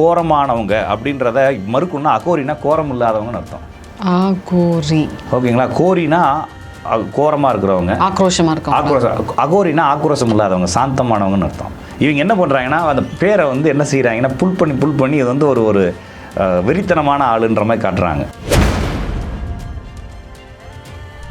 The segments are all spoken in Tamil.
கோரமானவங்க அப்படின்றத மறுக்கணும்னா அகோரினா கோரம் இல்லாதவங்கன்னு அர்த்தம். ஆகோரி ஓகேங்களா? கோரினா அ- கோரமா இருக்கிறவங்க. ஆக்ரோஷமா இருக்கும் ஆக்ரோஷம் அகோரினா ஆக்ரோஷம் இல்லாதவங்க சாந்தமானவங்கன்னு அர்த்தம். இவங்க என்ன பண்ணுறாங்கன்னா அந்த பேரை வந்து என்ன செய்கிறாங்கன்னா புல் பண்ணி புல் பண்ணி இது வந்து ஒரு ஒரு வெறித்தனமான ஆளுன்ற மாதிரி காட்டுறாங்க.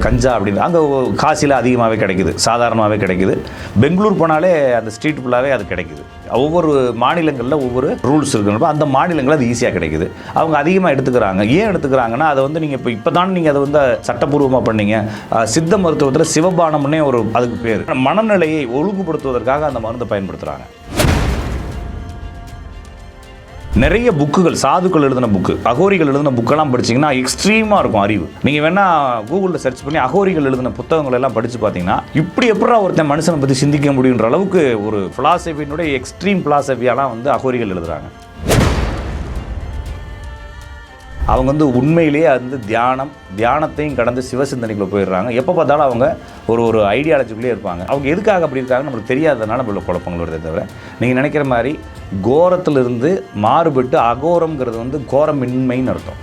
கஞ்சா அப்படின்னு. அங்கே காசியில் அதிகமாகவே கிடைக்குது. சாதாரணமாகவே கிடைக்குது. பெங்களூர் போனாலே அந்த ஸ்ட்ரீட் ஃபுல்லாகவே அது கிடைக்குது. ஒவ்வொரு மாநிலங்களில் ஒவ்வொரு ரூல்ஸ் இருக்குன்றப்ப அந்த மாநிலங்களில் அது ஈஸியாக கிடைக்குது. அவங்க அதிகமாக எடுத்துக்கிறாங்க. ஏன் எடுத்துக்கிறாங்கன்னா அதை வந்து நீங்கள் இப்போ இப்போ தான் நீங்கள் அதை வந்து சட்டப்பூர்வமாக பண்ணீங்க. சித்த மருத்துவத்தில் சிவபானம்னே ஒரு அதுக்கு பேர். மனநிலையை ஒழுங்குபடுத்துவதற்காக அந்த மருந்தை பயன்படுத்துகிறாங்க நிறைய புக்குகள் சாதுக்கள் எழுதின புக்கு அகோரிகள் எழுதின புக்கெல்லாம் படிச்சிங்கன்னா எக்ஸ்ட்ரீமாக இருக்கும் அறிவு. நீங்கள் வேணால் கூகுளில் சர்ச் பண்ணி அகோரிகள் எழுதின புத்தகங்கள் எல்லாம் படித்து பார்த்தீங்கன்னா இப்படி எப்படா ஒருத்தன் மனுஷனை பற்றி சிந்திக்க முடியுன்ற அளவுக்கு ஒரு ஃபிலாசபியினுடைய எக்ஸ்ட்ரீம் ஃபிலாசபியெல்லாம் வந்து அகோரிகள் எழுதுகிறாங்க அவங்க வந்து உண்மையிலேயே வந்து தியானம் தியானத்தையும் கடந்து சிவசிந்தனைக்குள்ளே போயிடுறாங்க. எப்போ பார்த்தாலும் அவங்க ஒரு ஒரு ஐடியாலஜிக்குள்ளே இருப்பாங்க. அவங்க எதுக்காக அப்படி இருக்காங்க நம்மளுக்கு தெரியாததுனால நம்மள குழப்பங்கள் வருதே தவிர நீங்கள் நினைக்கிற மாதிரி கோரத்திலிருந்து மாறுபட்டு அகோரம்ங்கிறது வந்து கோரமின்மைன்னு அர்த்தம்.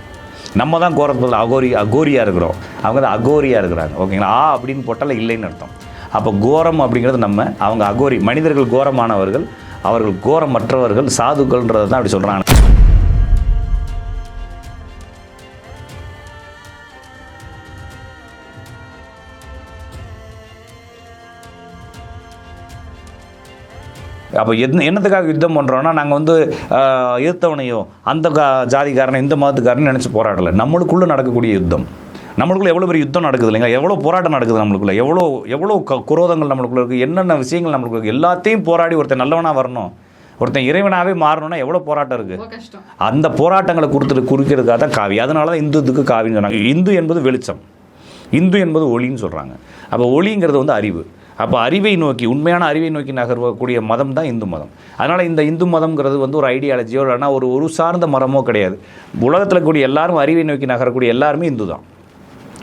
நம்ம தான் கோரத்தில் அகோரி அகோரியாக இருக்கிறோம். அவங்க தான் அகோரியாக இருக்கிறாங்க. ஓகேங்களா? ஆ அப்படின்னு போட்டால் இல்லைன்னு அர்த்தம். அப்போ கோரம் அப்படிங்கிறது நம்ம அவங்க அகோரி மனிதர்கள் கோரமானவர்கள் அவர்கள் கோரமற்றவர்கள் சாதுக்கள்ன்றதை தான் அப்படி சொல்கிறாங்க அப்போ என்ன என்னத்துக்காக யுத்தம் பண்ணுறோன்னா நாங்கள் வந்து எதிர்த்தவனையோ அந்த ஜாதிக்காரனை இந்த மதத்துக்காரனை நினச்சி போராடலை. நம்மளுக்குள்ளே நடக்கக்கூடிய யுத்தம். நம்மளுக்குள்ள எவ்வளோ பெரிய யுத்தம் நடக்குது இல்லைங்க? எவ்வளோ போராட்டம் நடக்குது நம்மளுக்குள்ள? எவ்வளோ எவ்வளோ க குரோதங்கள் நம்மளுக்குள்ள இருக்குது என்னென்ன விஷயங்கள் நம்மளுக்கு எல்லாத்தையும் போராடி ஒருத்தன் நல்லவனாக வரணும். ஒருத்தன் இறைவனாகவே மாறணும்னா எவ்வளோ போராட்டம் இருக்குது அந்த போராட்டங்களை கொடுத்துட்டு குறிக்கிறதுக்காக தான் காவி. அதனால தான் இந்துத்துக்கு காவின்னு சொன்னாங்க. இந்து என்பது வெளிச்சம். இந்து என்பது ஒளின்னு சொல்கிறாங்க அப்போ ஒளிங்கிறது வந்து அறிவு. அப்போ அறிவை நோக்கி உண்மையான அறிவை நோக்கி நகர்வக்கூடிய மதம் தான் இந்து மதம். அதனால் இந்த இந்து மதம்ங்கிறது வந்து ஒரு ஐடியாலஜியோ இல்லைனா ஒரு ஒரு சார்ந்த மரமோ கிடையாது. உலகத்தில் கூடிய எல்லாரும் அறிவை நோக்கி நகரக்கூடிய எல்லாருமே இந்து தான்.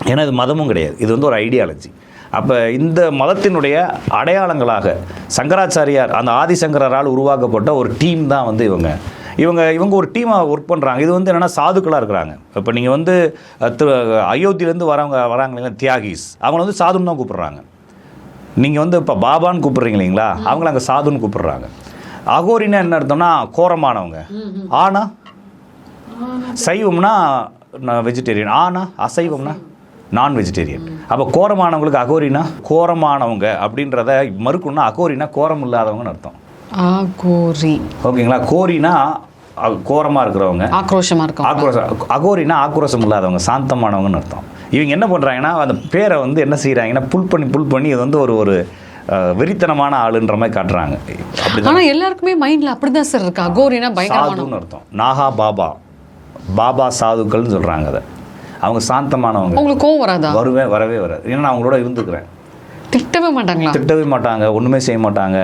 ஏன்னா இது மதமும் கிடையாது. இது வந்து ஒரு ஐடியாலஜி அப்போ இந்த மதத்தினுடைய அடையாளங்களாக சங்கராச்சாரியார் அந்த ஆதிசங்கரால் உருவாக்கப்பட்ட ஒரு டீம் தான் வந்து இவங்க. இவங்க இவங்க ஒரு டீமாக ஒர்க் பண்ணுறாங்க இது வந்து என்னென்னா சாதுக்களாக இருக்கிறாங்க. இப்போ நீங்கள் வந்து திரு- அயோத்தியிலேருந்து வரவங்க வராங்க இல்லைங்களா தியாகிஸ். அவங்கள வந்து சாதுன்னு தான் கூப்பிட்றாங்க. நீங்கள் வந்து இப்போ பாபான்னு கூப்பிட்றீங்க இல்லைங்களா? அவங்கள அங்கே சாதுன்னு கூப்பிட்றாங்க. அகோரின்னா என்ன அர்த்தம்னா கோரமானவங்க. ஆனா? சைவம்னா வெஜிடேரியன். ஆனா அசைவம்னா நான் வெஜிடேரியன். அப்போ கோரமானவங்களுக்கு அகோரினா கோரமானவங்க அப்படின்றத மறுக்கணும்னா அகோரினா கோரம் இல்லாதவங்கன்னு அர்த்தம். ஆகோரி ஓகேங்களா? கோரினா அ- கோரமா இருக்கிறவங்க. ஆக்ரோஷமா இருக்கும் ஆக்ரோஷம் அகோரினா ஆக்ரோஷம் இல்லாதவங்க சாந்தமானவங்கன்னு அர்த்தம். இவங்க என்ன பண்ணுறாங்கன்னா அந்த பேரை வந்து என்ன செய்கிறாங்கன்னா புல் பண்ணி புல் பண்ணி இது வந்து ஒரு ஒரு வெறித்தனமான ஆளுன்ற மாதிரி காட்டுறாங்க. அப்படிதான். ஆனா எல்லாருக்குமே மைண்ட்ல அப்படிதான் சார் இருக்கு? அகோரினா சாதுன்னு அர்த்தம். நாகா பாபா. பாபா சாதுக்கள்னு சொல்கிறாங்க அதை. அவங்க சாந்தமானவங்க. உங்களுக்கு கோவம் வராதா? வருவே வரவே வராது. ஏன்னா நான் அவங்களோட இருந்துக்கிறேன். திட்டவே மாட்டாங்களா? திட்டவே மாட்டாங்க. ஒன்றுமே செய்ய மாட்டாங்க.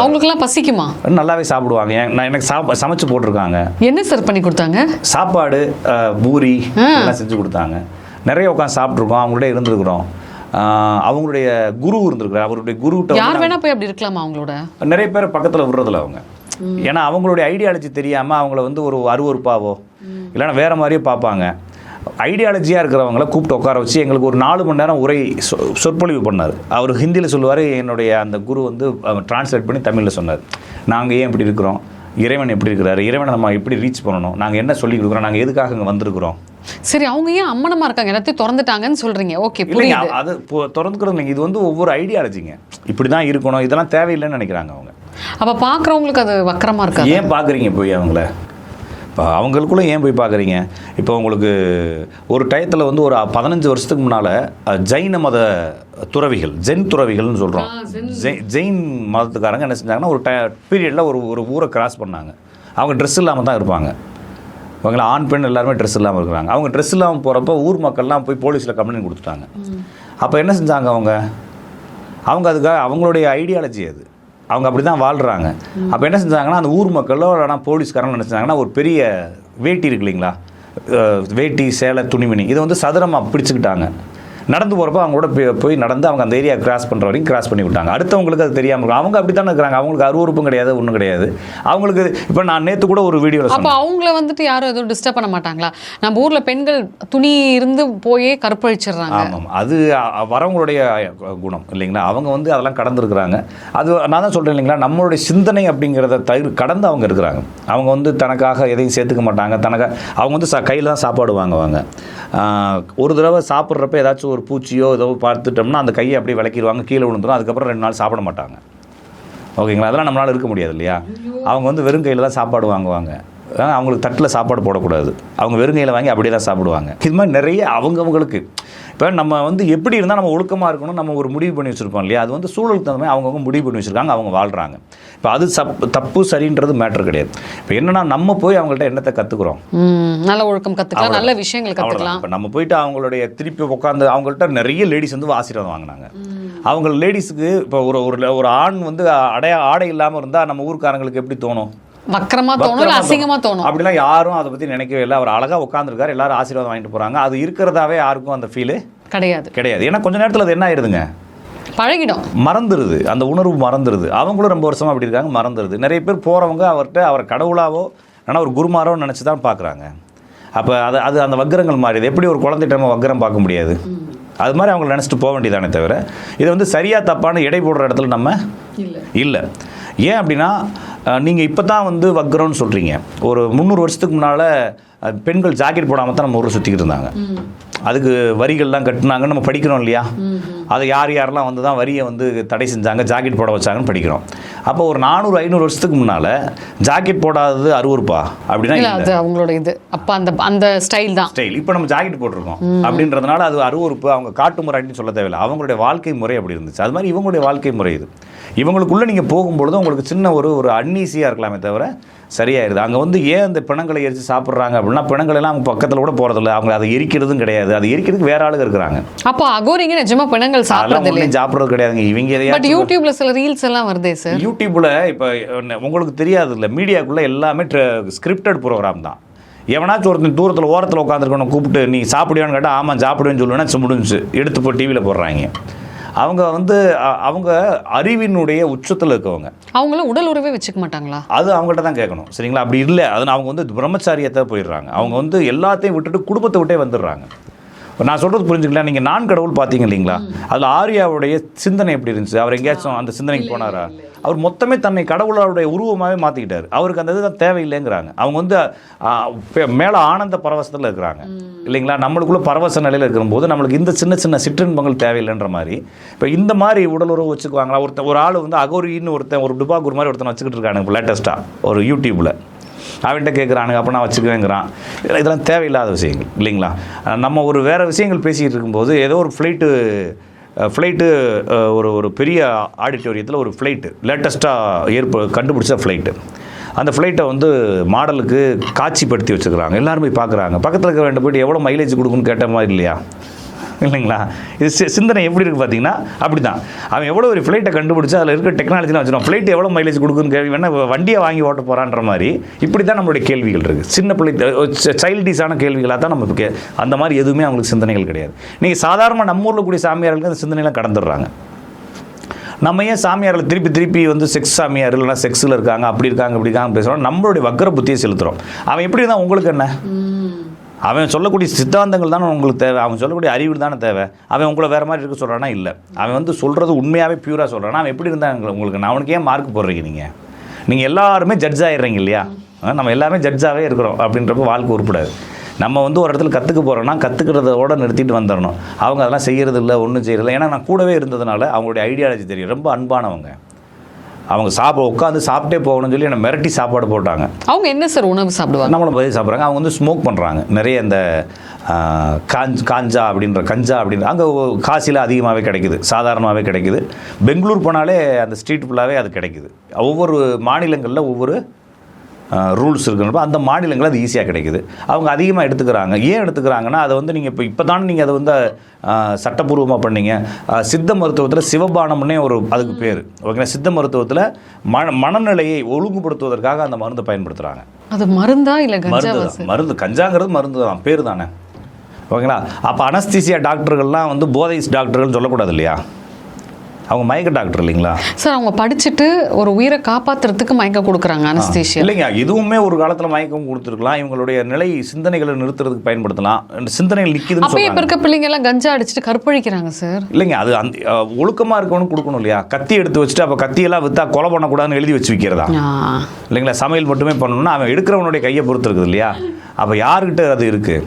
அவங்களுக்கெல்லாம் பசிக்குமா? நல்லாவே சாப்பிடுவாங்க. நான் எனக்கு சாப்ப சமைச்சு போட்டிருக்காங்க. என்ன சார் பண்ணி கொடுத்தாங்க? சாப்பாடு பூரி எல்லாம் செஞ்சு கொடுத்தாங்க. நிறைய உட்காந்து சாப்பிட்ருக்கோம் அவங்களோட இருந்திருக்கிறோம். அவங்களுடைய குரு இருந்திருக்கிறார். அவருடைய குருகிட்ட வந்து யார் வேணா போய் அப்படி இருக்கலாமா அவங்களோட? நிறைய பேர் பக்கத்தில் விடுறதில்ல அவங்க. ஏன்னா அவங்களுடைய ஐடியாலஜி தெரியாமல் அவங்கள வந்து ஒரு அருவருப்பாவோ இல்லைன்னா வேற மாதிரியே பார்ப்பாங்க. ஐடியாலஜியாக இருக்கிறவங்கள கூப்பிட்டு உட்கார வச்சு எங்களுக்கு ஒரு நாலு மணி நேரம் உரை சொ- சொற்பொழிவு பண்ணார். அவர் ஹிந்தியில் சொல்லுவார் என்னுடைய அந்த குரு வந்து டிரான்ஸ்லேட் பண்ணி தமிழில் சொன்னார். நாங்கள் ஏன் இப்படி இருக்கிறோம்? இறைவன் எப்படி இருக்கிறாரு? இறைவனை நம்ம எப்படி ரீச் பண்ணணும்? நாங்கள் என்ன சொல்லி கொடுக்குறோம்? நாங்கள் எதுக்காக இங்கே வந்திருக்கிறோம்? சரி அவங்க ஏன் அம்மனமா இருக்காங்க? எல்லாத்தையும் திறந்துட்டாங்கன்னு சொல்றீங்க. ஓகே புரியுது. அது இல்லைங்க இது வந்து ஒவ்வொரு ஐடியாலஜிங்க இப்படி தான் இருக்கணும். இதெல்லாம் தேவையில்லைன்னு நினைக்கிறாங்க அவங்க. அப்ப பாக்குறவங்களுக்கு அது வக்கரமா இருக்காது? ஏன் பார்க்குறீங்க போய் அவங்கள? இப்போ அவங்களுக்குள்ள ஏன் போய் பார்க்குறீங்க இப்போ உங்களுக்கு ஒரு டயத்தில் வந்து ஒரு பதினஞ்சு வருஷத்துக்கு முன்னால் ஜைன மத துறவிகள் ஜென் துறவிகள்னு சொல்கிறோம் ஜெயின் மதத்துக்காரங்க என்ன செஞ்சாங்கன்னா ஒரு ட பீரியடில் ஒரு ஒரு ஊரை கிராஸ் பண்ணாங்க. அவங்க ட்ரெஸ் இல்லாமல் தான் இருப்பாங்க. அவங்கள ஆண் பெண் எல்லாருமே ட்ரெஸ் இல்லாமல் இருக்கிறாங்க. அவங்க ட்ரெஸ் இல்லாமல் போகிறப்போ ஊர் மக்கள்லாம் போய் போலீஸில் கம்ப்ளைண்ட் கொடுத்துட்டாங்க. அப்போ என்ன செஞ்சாங்க அவங்க? அவங்க அதுக்காக அவங்களுடைய ஐடியாலஜி அது. அவங்க அப்படி தான் வாழ்கிறாங்க அப்போ என்ன செஞ்சாங்கன்னா அந்த ஊர் மக்களோ இல்லைனா போலீஸ்காரங்க நினச்சாங்கன்னா ஒரு பெரிய வேட்டி இருக்கு இல்லைங்களா? வேட்டி சேலை துணிமணி இதை வந்து சதுரமாக பிடிச்சிக்கிட்டாங்க. நடந்து போகிறப்ப அவங்க கூட போய்- நடந்து அவங்க அந்த ஏரியா கிராஸ் பண்ணுற வரைக்கும் கிராஸ் பண்ணி விட்டாங்க. அடுத்தவங்களுக்கு அது தெரியாமல் இருக்கும். அவங்க அப்படி தானே இருக்கிறாங்க. அவங்களுக்கு அருவருப்பும் கிடையாது ஒன்றும் கிடையாது. அவங்களுக்கு இப்போ நான் நேற்று கூட ஒரு வீடியோவில் அப்ப அவங்கள வந்துட்டு யாரும் எதுவும் டிஸ்டர்ப் பண்ண மாட்டாங்களா? நம்ம ஊர்ல பெண்கள் துணி இருந்து போயே கற்பழிச்சிடுறாங்க ஆமாம். அது வரவங்களுடைய குணம் இல்லைங்களா? அவங்க வந்து அதெல்லாம் கடந்துருக்குறாங்க. அது நான் தான் சொல்கிறேன் இல்லைங்களா? நம்மளுடைய சிந்தனை அப்படிங்கிறத தவிர கடந்து அவங்க இருக்கிறாங்க. அவங்க வந்து தனக்காக எதையும் சேர்த்துக்க மாட்டாங்க. தனக்கு அவங்க வந்து ச கையில் தான் சாப்பாடு வாங்குவாங்க. ஒரு தடவை சாப்பிட்றப்ப ஏதாச்சும் ஒரு பூச்சியோ ஏதோ பார்த்துட்டோம்னா அந்த கையை அப்படியே விளக்கிடுவாங்க கீழே விழுந்துரும். அதுக்கப்புறம் ரெண்டு நாள் சாப்பிட மாட்டாங்க. ஓகேங்களா? அதெல்லாம் நம்மளால இருக்க முடியாது இல்லையா? அவங்க வந்து வெறும் கையில் தான் சாப்பாடு வாங்குவாங்க. அவங்களுக்கு தட்டில் சாப்பாடு போடக்கூடாது. அவங்க வெறும் கையில் வாங்கி அப்படியே தான் சாப்பிடுவாங்க. இது மாதிரி நிறைய அவங்கவங்களுக்கு இப்போ நம்ம வந்து எப்படி இருந்தால் நம்ம ஒழுக்கமாக இருக்கணும் நம்ம ஒரு முடிவு பண்ணி வச்சுருக்கோம் இல்லையா? அது வந்து சூழலுக்கு தகுந்த மாதிரி அவங்கவுங்க முடிவு பண்ணி வச்சுருக்காங்க அவங்க வாழ்கிறாங்க இப்போ அது சப் தப்பு சரின்றது மேட்ரு கிடையாது. இப்போ என்னன்னா நம்ம போய் அவங்கள்ட்ட என்னத்தை கற்றுக்குறோம் நல்ல ஒழுக்கம் கத்துக்கலாம் நல்ல விஷயங்கள் கத்துக்கலாம். இப்போ நம்ம போயிட்டு அவங்களுடைய திருப்பி உட்காந்து அவங்கள்ட்ட நிறைய லேடிஸ் வந்து ஆசீர்வாதம் வாங்கினாங்க. அவங்க லேடிஸுக்கு இப்போ ஒரு ஒரு ஒரு ஆண் வந்து அடைய ஆடை இல்லாமல் இருந்தால் நம்ம ஊர்க்காரங்களுக்கு எப்படி தோணும்? வக்கரமா தோணும் அசிங்கமா தோணும். அப்படிலாம் யாரும் அதை பற்றி நினைக்கவே இல்லை. அவர் அழகாக உட்காந்துருக்காரு எல்லாரும் ஆசீர்வாதம் வாங்கிட்டு போகிறாங்க அது இருக்கிறதாவே யாருக்கும் அந்த ஃபீலு கிடையாது. கிடையாது. ஏன்னா கொஞ்ச நேரத்தில் அது என்ன ஆயிடுதுங்க? பழகிடும். மறந்துடுது அந்த உணர்வு மறந்துடுது அவங்களும் ரொம்ப வருஷமாக அப்படி இருக்காங்க மறந்துடுது நிறைய பேர் போகிறவங்க அவர்கிட்ட அவர் கடவுளாவோ இல்லைன்னா ஒரு குருமாரோ நினச்சி தான் பார்க்குறாங்க. அப்போ அது அது அந்த வக்கரங்கள் மாறிது எப்படி ஒரு குழந்தைகிட்ட நம்ம வக்கரம் பார்க்க முடியாது? அது மாதிரி அவங்கள நினச்சிட்டு போக வேண்டியதானே தவிர இதை வந்து சரியாக தப்பான எடை போடுற இடத்துல நம்ம இல்லை. ஏன் அப்படின்னா நீங்கள் இப்போ தான் வந்து வக்ரம்னு சொல்கிறீங்க ஒரு முந்நூறு வருஷத்துக்கு முன்னால் பெண்கள் ஜாக்கெட் போடாமல் தான் நம்ம ஊரில் சுற்றிக்கிட்டு இருந்தாங்க. அதுக்கு வரிகள்லாம் கட்டினாங்கன்னு நம்ம படிக்கிறோம் இல்லையா? அதை யார் யாரெல்லாம் வந்து தான் வரியை வந்து தடை செஞ்சாங்க ஜாக்கெட் போட வச்சாங்கன்னு படிக்கிறோம். அப்போ ஒரு நானூறு ஐநூறு வருஷத்துக்கு முன்னால் ஜாக்கெட் போடாதது அருவருப்பா? அப்படின்னா அது அவங்களோட இது. அப்ப அந்த அந்த ஸ்டைல் தான். ஸ்டைல் இப்போ நம்ம ஜாக்கெட் போட்டிருக்கோம். அப்படின்றதுனால அது அருவருப்பு அவங்க காட்டு முறைன்னு சொல்ல தேவையில்லை. அவங்களுடைய வாழ்க்கை முறை அப்படி இருந்துச்சு. அது மாதிரி இவங்களுடைய வாழ்க்கை முறை இது. இவங்களுக்குள்ளே நீங்கள் போகும்பொழுது உங்களுக்கு சின்ன ஒரு ஒரு அன்னீசியாக இருக்கலாமே தவிர சரியாயிருது. அங்கே வந்து ஏன் அந்த பிணங்களை எரித்து சாப்பிட்றாங்க அப்படின்னா பிணங்கள் எல்லாம் அவங்க பக்கத்தில் கூட போகிறதில்ல அவங்க அதை எரிக்கிறதும் கிடையாது. அது எரிக்கிறதுக்கு வேற ஆளுங்க இருக்கிறாங்க. அப்போ அகோரிங்க நிஜமா பெண்கள் அதெல்லாம் சாப்பிடுறது சாப்பிட்றது கிடையாதுங்க. இவங்க பட் யூடியூப்ல சில ரீல்ஸ் எல்லாம் வருதே சார் யூடியூப்பில் இப்போ உங்களுக்கு தெரியாது இல்லை மீடியாக்குள்ளே எல்லாமே ஸ்கிரிப்டட் ப்ரோக்ராம் தான். எவனாச்சும் ஒருத்தன் தூரத்தில் ஓரத்தில் உட்காந்துருக்கணும் கூப்பிட்டு நீ சாப்பிடுவான்னு கேட்டால் ஆமாம் சாப்பிடுவேன்னு சொல்லுவேன்னா முடிஞ்சு எடுத்து போய் டிவியில் போடுறாங்க. அவங்க வந்து அவங்க அறிவினுடைய உச்சத்தில் இருக்கவங்க. அவங்களும் உடல் உறவே வச்சுக்க மாட்டாங்களா? அது அவங்கள்ட்ட தான் கேட்கணும். சரிங்களா? அப்படி இல்லை. அது அவங்க வந்து பிரம்மச்சாரியத்தை போயிடுறாங்க. அவங்க வந்து எல்லாத்தையும் விட்டுட்டு குடும்பத்தை விட்டே வந்துடுறாங்க. நான் சொல்கிறது புரிஞ்சுக்கலாம் நீங்கள் நான் கடவுள் பார்த்தீங்க இல்லைங்களா? அதில் ஆர்யாவுடைய சிந்தனை எப்படி இருந்துச்சு? அவர் எங்கேயாச்சும் அந்த சிந்தனைக்கு போனாரா? அவர் மொத்தமே தன்னை கடவுளுடைய உருவமாகவே மாற்றிக்கிட்டார் அவருக்கு அந்த இதுதான் தேவையில்லைங்கிறாங்க. அவங்க வந்து மேலே ஆனந்த பரவசத்தில் இருக்கிறாங்க. இல்லைங்களா? நம்மளுக்குள்ள பரவச நிலையில் இருக்கும்போது நம்மளுக்கு இந்த சின்ன சின்ன சிற்றின்பங்கள் தேவையில்லைன்ற மாதிரி. இப்போ இந்த மாதிரி உடல் உறவு வச்சுக்குவாங்களா? ஒருத்தன் ஒரு ஆள் வந்து அகோரின்னு ஒருத்தன் ஒரு டுபாகூர் மாதிரி ஒருத்தன் வச்சுக்கிட்டு இருக்கானுங்க லேட்டஸ்ட்டாக ஒரு யூடியூப்பில் அவன்கிட்ட கேட்குறானுங்க அப்போ நான் வச்சுக்குவேங்கிறான். இதெல்லாம் தேவையில்லாத விஷயங்கள் இல்லைங்களா? நம்ம ஒரு வேறு விஷயங்கள் பேசிக்கிட்டு இருக்கும்போது ஏதோ ஒரு ஃப்ளைட்டு ஃப்ளைட்டு ஒரு ஒரு பெரிய ஆடிட்டோரியத்தில் ஒரு ஃப்ளைட்டு லேட்டஸ்ட்டாக ஏற்ப கண்டுபிடிச்ச ஃப்ளைட்டு அந்த ஃப்ளைட்டை வந்து மாடலுக்கு காட்சிப்படுத்தி வச்சுக்கிறாங்க. எல்லோருமே போய் பார்க்குறாங்க பக்கத்தில் இருக்கிற ரெண்டு போய்ட்டு எவ்வளோ மைலேஜ் கொடுக்குன்னு கேட்ட மாதிரி இல்லையா? இல்லைங்களா? இது சி- சிந்தனை எப்படி இருக்குது பார்த்தீங்கன்னா அப்படி தான் அவன் எவ்வளோ ஒரு ஃப்ளைட்டை கண்டுபிடிச்சு அதில் இருக்க டெக்னாலஜிலாம் வச்சுருவோம் ஃப்ளைட் எவ்வளோ மைலேஜ் கொடுக்குன்னு கேள்வி வேணால் வண்டியை வாங்கி ஓட்ட போகிறான்ற மாதிரி இப்படி தான் நம்மளுடைய கேள்விகள் இருக்குது சின்ன பிள்ளை சைல்டிஷான கேள்விகளாக தான் நம்ம கே அந்த மாதிரி எதுவுமே அவங்களுக்கு சிந்தனைகள் கிடையாது. நீங்கள் சாதாரணமாக நம்ம ஊரில் கூடிய சாமியார்களுக்கு அந்த சிந்தனைலாம் கடந்துடுறாங்க. நம்ம ஏன் சாமியாரில் திருப்பி திருப்பி வந்து செக்ஸ் சாமியார் இல்லைனா செக்ஸில் இருக்காங்க அப்படி இருக்காங்க இப்படி இருக்காங்க பேசுகிறோம் நம்மளுடைய வக்கர புத்தியை செலுத்துகிறோம் அவன் எப்படி இருந்தால் உங்களுக்கு என்ன? அவன் சொல்லக்கூடிய சித்தாந்தங்கள் தானே உங்களுக்கு தேவை. அவன் சொல்லக்கூடிய அறிவு தானே தேவை. அவன் உங்களை வேறு மாதிரி இருக்க சொல்கிறானா இல்லை. அவன் வந்து சொல்கிறது உண்மையாகவே பியூராக சொல்கிறானா அவன் எப்படி இருந்தாங்க உங்களுக்கு? நான் அவனுக்கு ஏன் மார்க் போடுறீங்க நீங்கள் நீங்கள் எல்லாருமே ஜட்ஜ் ஆகிடுறீங்க இல்லையா? நம்ம எல்லாமே ஜட்ஜாகவே இருக்கிறோம் அப்படின்றப்ப வாழ்க்கை உருப்படாது. நம்ம வந்து ஒரு இடத்துல கற்றுக்க போகிறோம்னா கற்றுக்கிறதோட நிறுத்திட்டு வந்துடணும். அவங்க அதெல்லாம் செய்கிறது இல்லை ஒன்றும் செய்யறதில்ல ஏன்னா நான் கூடவே இருந்ததுனால அவங்களுடைய ஐடியாலஜி தெரியும். ரொம்ப அன்பானவங்க. அவங்க சாப்பிட உட்காந்து சாப்பிட்டே போகணும்னு சொல்லி என்னை மிரட்டி சாப்பாடு போட்டாங்க. அவங்க என்ன சார் உணவு சாப்பிடுவாங்க? நம்மளும் பதில் சாப்பிட்றாங்க. அவங்க வந்து ஸ்மோக் பண்ணுறாங்க நிறைய இந்த ஆ, காஞ்ச் காஞ்சா அப்படின்ற கஞ்சா அப்படின்ற அங்கே காசியில் அதிகமாகவே கிடைக்குது. சாதாரணமாகவே கிடைக்குது. பெங்களூர் போனாலே அந்த ஸ்ட்ரீட் ஃபுல்லாகவே அது கிடைக்குது. ஒவ்வொரு மாநிலங்களில் ஒவ்வொரு ரூல்ஸ் இருக்குன்றப்ப அந்த மாநிலங்களில் அது ஈஸியாக கிடைக்குது. அவங்க அதிகமாக எடுத்துக்கிறாங்க. ஏன் எடுத்துக்கிறாங்கன்னா அதை வந்து நீங்கள் இப்போ இப்போ தான் நீங்கள் அதை வந்து சட்டப்பூர்வமாக பண்ணீங்க. சித்த மருத்துவத்தில் சிவபானம்னே ஒரு அதுக்கு பேர். ஓகேங்களா? சித்த மருத்துவத்தில் மன மனநிலையை ஒழுங்குபடுத்துவதற்காக அந்த மருந்தை பயன்படுத்துகிறாங்க அது மருந்தா இல்ல மருந்து. மருந்து. கஞ்சாங்கிறது மருந்து தான். பேர் தானே. ஓகேங்களா? அப்போ அனஸ்தீசியா டாக்டர்கள்லாம் வந்து போதை டாக்டர்கள் சொல்லக்கூடாது இல்லையா? அவங்க மயக்க டாக்டர் இல்லைங்களா? சார் அவங்க படிச்சுட்டு ஒரு உயிரை காப்பாத்துறதுக்கு மயக்கம் கொடுக்குறாங்க அனஸ்தீஷியா. இல்லைங்க இதுவுமே ஒரு காலத்தில் மயக்கம் கொடுத்துருக்கலாம். இவங்களுடைய நிலை சிந்தனைகளை நிறுத்துறதுக்கு பயன்படுத்தலாம். சிந்தனைகள் நிற்கிதுன்னு அப்பயே இப்ப இருக்க பிள்ளைங்க எல்லாம் கஞ்சா அடிச்சுட்டு கற்பழிக்கிறாங்க சார். இல்லைங்க அது அந்த அஹ், ஒழுக்கமா இருக்கவனு கொடுக்கணும் இல்லையா? கத்தி எடுத்து வச்சுட்டு அப்போ கத்தியெல்லாம் விற்றா கொலை பண்ணக்கூடாதுன்னு எழுதி வச்சு விற்கிறதா. இல்லைங்களா சமையல் மட்டுமே பண்ணணும்னா அவன் எடுக்கிறவனுடைய கையை பொறுத்து இருக்குது இல்லையா? அப்போ யாருக்கிட்ட அது இருக்குது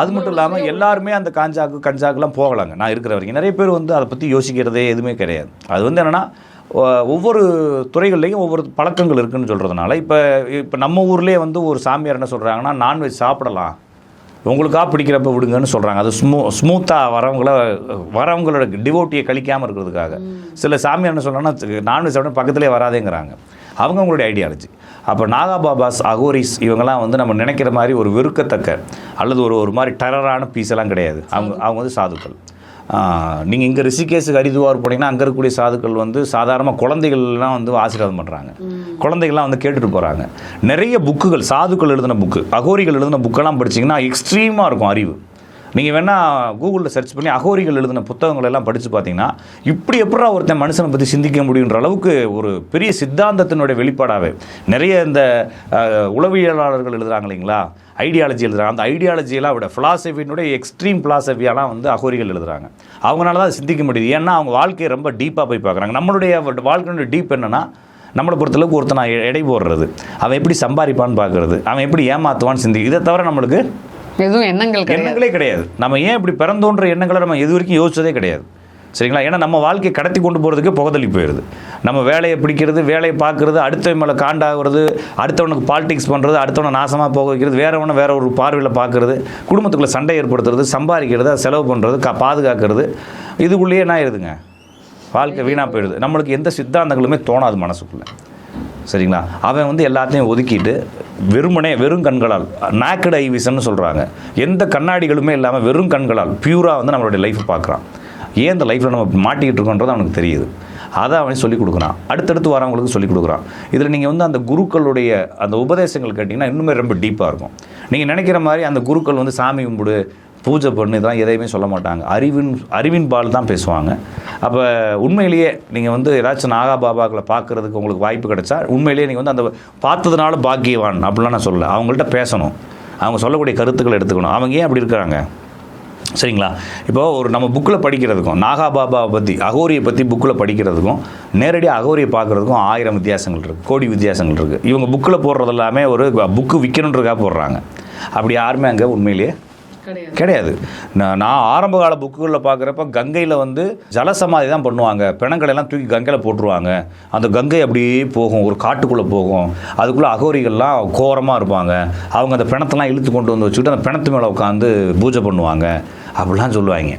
அது மட்டும் இல்லாமல் எல்லாருமே அந்த காஞ்சாக்கு கஞ்சாக்கெல்லாம் போகலாங்க. நான் இருக்கிற வரைக்கும் நிறைய பேர் வந்து அதை பற்றி யோசிக்கிறதே எதுவுமே கிடையாது. அது வந்து என்னென்னா ஒவ்வொரு துறைகள்லையும் ஒவ்வொரு பழக்கங்கள் இருக்குன்னு சொல்கிறதுனால இப்போ இப்போ நம்ம ஊர்லேயே வந்து ஒரு சாமியார் என்ன சொல்கிறாங்கன்னா நான்வெஜ் சாப்பிடலாம். உங்களுக்கா பிடிக்கிறப்ப விடுங்கன்னு சொல்கிறாங்க அது ஸ்மூ ஸ்மூத்தாக வரவங்கள வரவங்களோட டிவோட்டியை கழிக்காமல் இருக்கிறதுக்காக. சில சாமியார் என்ன சொல்கிறாங்கன்னா நான்வெஜ் சாப்பிட பக்கத்துலேயே வராதேங்கிறாங்க. அவங்க அவங்களுடைய ஐடியாலஜி அப்போ நாகா பாபாஸ் அகோரிஸ் இவங்கெல்லாம் வந்து நம்ம நினைக்கிற மாதிரி ஒரு வெறுக்கத்தக்க அல்லது ஒரு ஒரு மாதிரி டெரரான பீஸ் எல்லாம் கிடையாது. அவங்க அவங்க வந்து சாதுக்கள். நீங்கள் இங்கே ரிஷிகேஷுக்கு ஹரிதுவார் போனீங்கன்னா அங்கே இருக்கக்கூடிய சாதுக்கள் வந்து சாதாரணமாக குழந்தைகள்லாம் வந்து ஆசீர்வாதம் பண்ணுறாங்க குழந்தைகள்லாம் வந்து கேட்டுட்டு போகிறாங்க நிறைய புக்குகள் சாதுக்கள் எழுதின புக்கு அகோரிகள் எழுதின புக்கெல்லாம் படிச்சீங்கன்னா எக்ஸ்ட்ரீமாக இருக்கும் அறிவு. நீங்கள் வேணால் கூகுளில் சர்ச் பண்ணி அகோரிகள் எழுதின புத்தகங்கள் எல்லாம் படித்து பார்த்தீங்கன்னா இப்படி எப்படா ஒருத்தன் மனுஷனை பற்றி சிந்திக்க முடியுன்ற அளவுக்கு ஒரு பெரிய சித்தாந்தத்தினுடைய வெளிப்பாடாகவே நிறைய இந்த உளவியலாளர்கள் எழுதுறாங்க இல்லைங்களா? ஐடியாலஜி எழுதுகிறாங்க அந்த ஐடியாலஜியெல்லாம் விட ஃபிலாசபினுடைய எக்ஸ்ட்ரீம் ஃபிலாசபியெல்லாம் வந்து அகோரிகள் எழுதுறாங்க. அவங்களால தான் சிந்திக்க முடியுது. ஏன்னா அவங்க வாழ்க்கையை ரொம்ப டீப்பாக போய் பார்க்குறாங்க. நம்மளுடைய வாழ்க்கையினுடைய டீப் என்னன்னா நம்மளை பொறுத்தளவுக்கு ஒருத்தன் எடை போடுறது. அவன் எப்படி சம்பாதிப்பான்னு பார்க்குறது. அவன் எப்படி ஏமாத்துவான்னு சிந்தி இதை தவிர நம்மளுக்கு எதுவும் எண்ணங்கள் எண்ணங்களே கிடையாது. நம்ம ஏன் இப்படி பிறந்தோன்ற எண்ணங்களை நம்ம எது வரைக்கும் யோசிச்சதே கிடையாது. சரிங்களா? ஏன்னா நம்ம வாழ்க்கையை கடத்தி கொண்டு போகிறதுக்கு புகதளி போயிடுது நம்ம வேலையை பிடிக்கிறது வேலையை பார்க்குறது அடுத்தவன் மேலே காண்டாகிறது அடுத்தவனுக்கு பாலிடிக்ஸ் பண்ணுறது அடுத்தவனை நாசமாக போக வைக்கிறது வேறவனை வேற ஒரு பார்வையில் பார்க்குறது குடும்பத்துக்குள்ளே சண்டை ஏற்படுத்துறது சம்பாதிக்கிறது செலவு பண்ணுறது கா பாதுகாக்கிறது. இதுக்குள்ளேயே என்ன ஆயிடுதுங்க வாழ்க்கை வீணாக போயிடுது நம்மளுக்கு எந்த சித்தாந்தங்களுமே தோணாது மனசுக்குள்ளே. சரிங்களா? அவன் வந்து எல்லாத்தையும் ஒதுக்கிட்டு வெறுமனே வெறும் கண்களால் நாக்கட் ஐ சொல்கிறாங்க எந்த கண்ணாடிகளுமே இல்லாமல் வெறும் கண்களால் பியூராக வந்து நம்மளுடைய லைஃப்பை பார்க்குறான். ஏன் இந்த லைஃப்பில் நம்ம மாட்டிக்கிட்டு இருக்கோன்றது அவனுக்கு தெரியுது. அதை அவன் சொல்லிக் கொடுக்குறான். அடுத்தடுத்து வரவங்களுக்கு சொல்லிக் கொடுக்குறான். இதில் நீங்கள் வந்து அந்த குருக்களுடைய அந்த உபதேசங்கள் கேட்டிங்கன்னா இன்னுமே ரொம்ப டீப்பாக இருக்கும். நீங்கள் நினைக்கிற மாதிரி அந்த குருக்கள் வந்து சாமி கும்பிடு பூஜை பண்ணு இதெல்லாம் எதையுமே சொல்ல மாட்டாங்க. அறிவின் அறிவின் பால் தான் பேசுவாங்க. அப்போ உண்மையிலேயே நீங்கள் வந்து ஏதாச்சும் நாகா பாபாக்களை பார்க்குறதுக்கு உங்களுக்கு வாய்ப்பு கிடைச்சா உண்மையிலேயே நீங்கள் வந்து அந்த பார்த்ததுனால பாக்கியவான் அப்படிலாம் நான் சொல்லலை. அவங்கள்ட்ட பேசணும். அவங்க சொல்லக்கூடிய கருத்துக்களை எடுத்துக்கணும். அவங்க ஏன் அப்படி இருக்கிறாங்க சரிங்களா? இப்போ ஒரு நம்ம புக்கில் படிக்கிறதுக்கும் நாகா பாபாவை பற்றி அகோரியை பற்றி புக்கில் படிக்கிறதுக்கும் நேரடியாக அகோரியை பார்க்குறதுக்கும் ஆயிரம் வித்தியாசங்கள் இருக்குது கோடி வித்தியாசங்கள் இருக்குது இவங்க புக்கில் போடுறது எல்லாமே ஒரு புக்கு விற்கணுன்றதுக்காக போடுறாங்க. அப்படி யாருமே அங்கே உண்மையிலேயே கிடையாது. நான் நான் ஆரம்ப கால புக்குகளில் பார்க்குறப்ப கங்கையில் வந்து ஜலசமாதி தான் பண்ணுவாங்க. பிணங்களை எல்லாம் தூக்கி கங்கையில் போட்டுருவாங்க. அந்த கங்கை அப்படியே போகும். ஒரு காட்டுக்குள்ளே போகும். அதுக்குள்ளே அகோரிகள்லாம் கோரமாக இருப்பாங்க. அவங்க அந்த பிணத்தெல்லாம் இழுத்து கொண்டு வந்து வச்சுக்கிட்டு அந்த பிணத்து மேலே உட்காந்து பூஜை பண்ணுவாங்க. அப்படிலாம் சொல்லுவாங்க.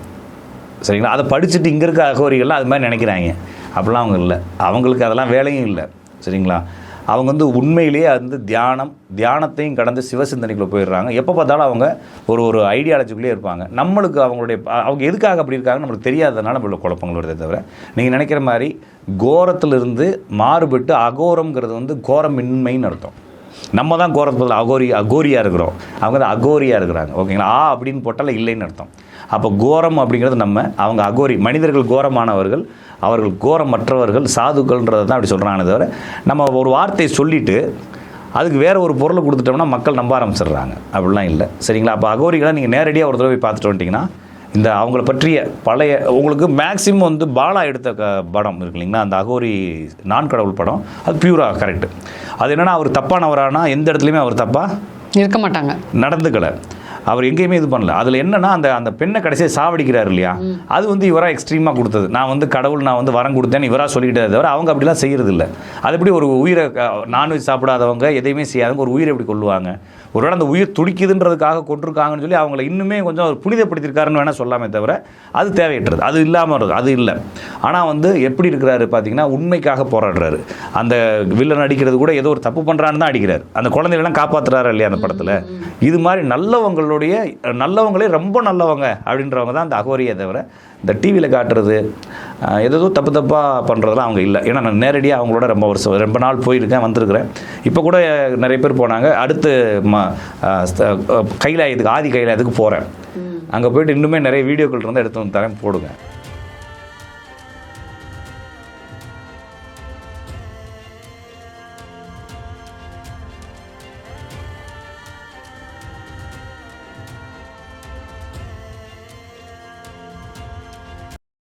சரிங்களா? அதை படிச்சுட்டு இங்கே இருக்க அகோரிகள்லாம் அது மாதிரி நினைக்கிறாங்க. அப்படிலாம் அவங்க இல்லை. அவங்களுக்கு அதெல்லாம் வேலையும் இல்லை. சரிங்களா? அவங்க வந்து உண்மையிலேயே வந்து தியானம் தியானத்தையும் கடந்து சிவசிந்தனைக்குள்ளே போயிடுறாங்க. எப்போ பார்த்தாலும் அவங்க ஒரு ஒரு ஐடியாலஜிக்குள்ளே இருப்பாங்க. நம்மளுக்கு அவங்களுடைய அவங்க எதுக்காக அப்படி இருக்காங்க நம்மளுக்கு தெரியாததுனால நம்மளோட குழப்பங்கள் வருதே தவிர நீங்கள் நினைக்கிற மாதிரி கோரத்திலிருந்து மாறுபட்டு அகோரம்ங்கிறது வந்து கோரமின்மைன்னு அர்த்தம். நம்ம தான் கோரத்தில் அகோரி அகோரியாக இருக்கிறோம். அவங்க தான் அகோரியாக இருக்கிறாங்க. ஓகேங்களா? ஆ அப்படின்னு போட்டால் இல்லைன்னு அர்த்தம். அப்போ கோரம் அப்படிங்கிறது நம்ம அவங்க அகோரி மனிதர்கள் கோரமானவர்கள் அவர்கள் கோரமற்றவர்கள் சாதுக்கள்ன்றதை தான் அப்படி சொல்கிறாங்க தவிர நம்ம ஒரு வார்த்தையை சொல்லிவிட்டு அதுக்கு வேற ஒரு பொருளை கொடுத்துட்டோம்னா மக்கள் நம்ப ஆரம்பிச்சிடுறாங்க. அப்படிலாம் இல்லை. சரிங்களா? அப்போ அகோரிகளை நீங்கள் நேரடியாக ஒரு தடவை போய் பார்த்துட்டு வந்துட்டிங்கன்னா இந்த அவங்கள பற்றிய பழைய உங்களுக்கு மேக்ஸிமம் வந்து பாலா எடுத்த க படம் இருக்கு இல்லைங்களா? அந்த அகோரி நான் கடவுள் படம். அது பியூராக கரெக்டு அது என்னென்னா அவர் தப்பானவரானா எந்த இடத்துலையுமே அவர் தப்பாக இருக்க மாட்டாங்க. நடந்துக்கலை. அவர் எங்கேயுமே இது பண்ணல. அதில் என்னன்னா அந்த அந்த பெண்ணை கடைசியாக சாவடிக்கிறார் இல்லையா? அது வந்து இவராக எக்ஸ்ட்ரீமாக கொடுத்தது. நான் வந்து கடவுள் நான் வந்து வரம் கொடுத்தேன்னு இவராக சொல்லிக்கிட்டே தவிர அவங்க அப்படிலாம் செய்கிறது இல்லை அது எப்படி ஒரு உயிரை நான்வெஜ் சாப்பிடாதவங்க எதையுமே செய்யாதவங்க ஒரு உயிரை எப்படி கொள்ளுவாங்க ஒருவேளை அந்த உயிர் துடிக்குதுன்றதுக்காக கொண்டிருக்காங்கன்னு சொல்லி அவங்கள இன்னுமே கொஞ்சம் அவர் புனிதப்படுத்தியிருக்காருன்னு வேணால் சொல்லாமே தவிர அது தேவையற்றது. அது இல்லாமல் வருது அது இல்லை. ஆனால் வந்து எப்படி இருக்கிறாரு பார்த்தீங்கன்னா உண்மைக்காக போராடுறாரு. அந்த வில்லன் அடிக்கிறது கூட ஏதோ ஒரு தப்பு பண்ணுறான்னு தான் அடிக்கிறார். அந்த குழந்தைகளெல்லாம் காப்பாற்றுறாரு இல்லையா அந்த படத்தில்? இது மாதிரி நல்லவங்களுடைய நல்லவங்களே ரொம்ப நல்லவங்க அப்படின்றவங்க தான் அந்த அகோரியை தவிர இந்த டிவியில் காட்டுறது ஏதேதோ தப்பு தப்பாக பண்ணுறதுலாம் அவங்க இல்லை. ஏன்னா நான் நேரடியாக அவங்களோட ரொம்ப வருஷம் ரொம்ப நாள் போயிருக்கேன் வந்திருக்கிறேன். இப்போ கூட நிறைய பேர் போனாங்க. அடுத்து ம கைலாயத்துக்கு ஆதி கைலாயத்துக்கு போகிறேன் அங்கே போயிட்டு இன்னுமே நிறைய வீடியோக்கள் இருந்தால் எடுத்து வந்து தரேன் போடுங்க.